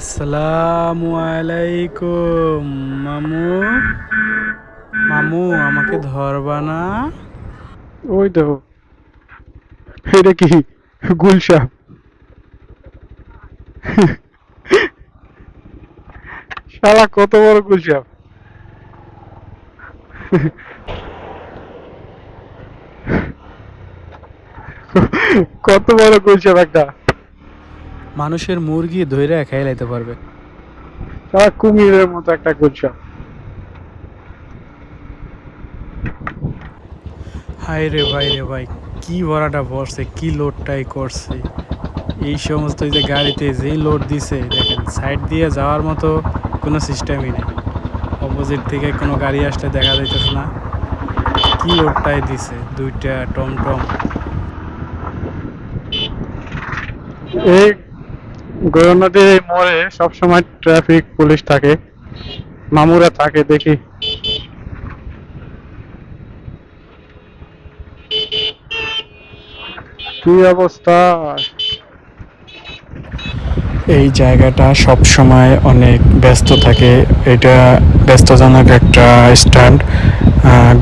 আসসালামু আলাইকুম, মামু। মামু, আমাকে ধরবা না? ওই দেখো এটা কি? গুলশাপ শালা, কত বড় গুলশাপ কত বড় গুলশাপ একটা? মানুষের মুরগি ধইরা খাই লাইতে পারবে। শালা কুমিরের মতো একটা গুলশাপ হাই রে ভাই রে ভাই কি ভরাটা পড়ছে কি লোডটাই করছে। এই সমস্ত যে গাড়িতে যেই লোড দিছে দেখেন সাইড দিয়ে যাওয়ার মতো কোনো সিস্টেমই নেই। অপোজিট থেকে কোনো গাড়ি আসলে দেখা যাইতেছে না। কি লোডটাই দিছে দুইটা টমটম। এই গৌর নদীর এই মোড়ে সবসময় ট্রাফিক পুলিশ থাকে। মামুরা থাকে দেখি। কি অবস্থা? এই জায়গাটা সব সময় অনেক ব্যস্ত থাকে। এটা ব্যস্তজনক একটা স্ট্যান্ড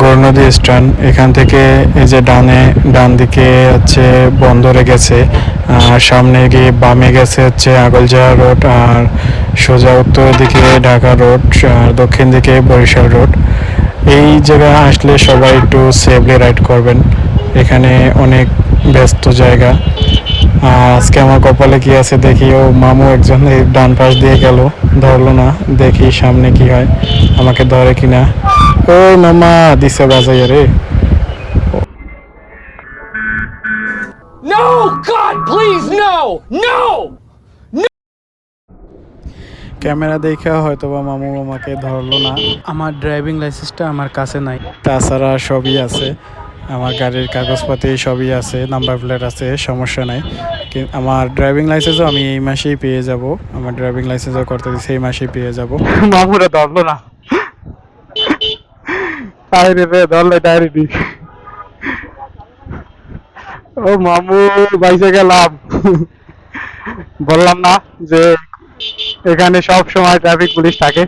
গৌরনদী স্ট্যান্ড। এখান থেকে এই যে ডানে, ডান দিকে হচ্ছে বন্দরে গেছে সামনে গিয়ে বামে গেছে হচ্ছে আগলজাহা রোড, আর সোজা উত্তর দিকে ঢাকা রোড, আর দক্ষিণ দিকে বরিশাল রোড। এই জায়গায় আসলে সবাই একটু সেফলি রাইড করবেন। এখানে অনেক ব্যস্ত জায়গা। আজকে আমার কপালে কি আছে দেখি ও মামু একজন এই ডান পাশ দিয়ে গেল ধরলো না দেখি সামনে কি হয় আমাকে ধরে কিনা। ও মামা দিছে বাজাইয়া রে! ক্যামেরা দেখে হয়তো বা মামু আমাকে ধরলো না। আমার ড্রাইভিং লাইসেন্সটা আমার কাছে নাই। তাছাড়া সবই আছে। আমার গাড়ির কাগজপাতি সবই আছে নাম্বার প্লেট আছে, সমস্যা নাই। আমার ড্রাইভিং লাইসেন্সও আমি এই মাসেই পেয়ে যাব। আমার ড্রাইভিং লাইসেন্সও করতে দিচ্ছি এই মাসেই পেয়ে যাব। মামুরা ধরলো না। আরে রে, ধরলে ডায়েরি ও মামু বাইসে গেলাম। বললাম না যে এখানে সব সময় ট্রাফিক পুলিশ থাকে।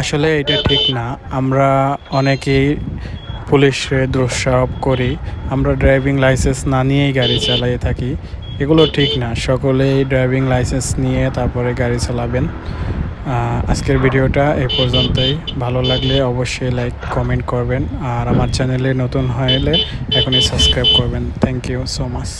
আসলে এটা ঠিক না। আমরা অনেকেই পুলিশে দোষারোপ করি। আমরা ড্রাইভিং লাইসেন্স না নিয়েই গাড়ি চালিয়ে থাকি। এগুলো ঠিক না। সকলেই ড্রাইভিং লাইসেন্স নিয়ে তারপরে গাড়ি চালাবেন। আজকের ভিডিওটা এ পর্যন্তই। ভালো লাগলে অবশ্যই লাইক, কমেন্ট করবেন। আর আমার চ্যানেলে নতুন হলে এখনই সাবস্ক্রাইব করবেন। Thank you so much.